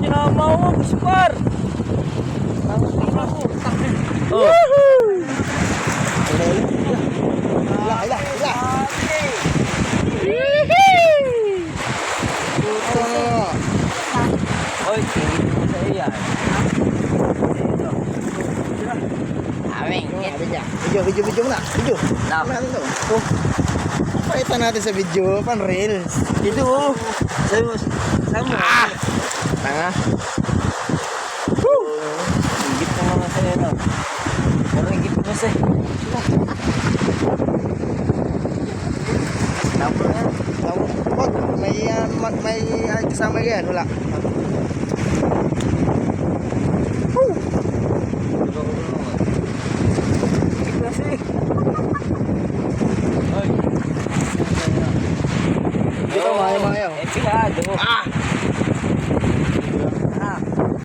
tinama mo, Gaspar. Oh. Ila, ila, ila. Oh. Oy, sa iyan. Aming. Sabi niya. Video, video, video. Video. Now. Ano natin to? Oh. Pakita natin sa video. Pan reels. Ito oh. Saan mo? Saan mo? Ah! Tanga. Higit mo mga sa'yo no. Pero higit mo sa'yo. Tapos na. Tawag. Wag. May, ma- may ah, kasama yan. Wala. Dito, mayo-mayo. Eh, pilado. Ah!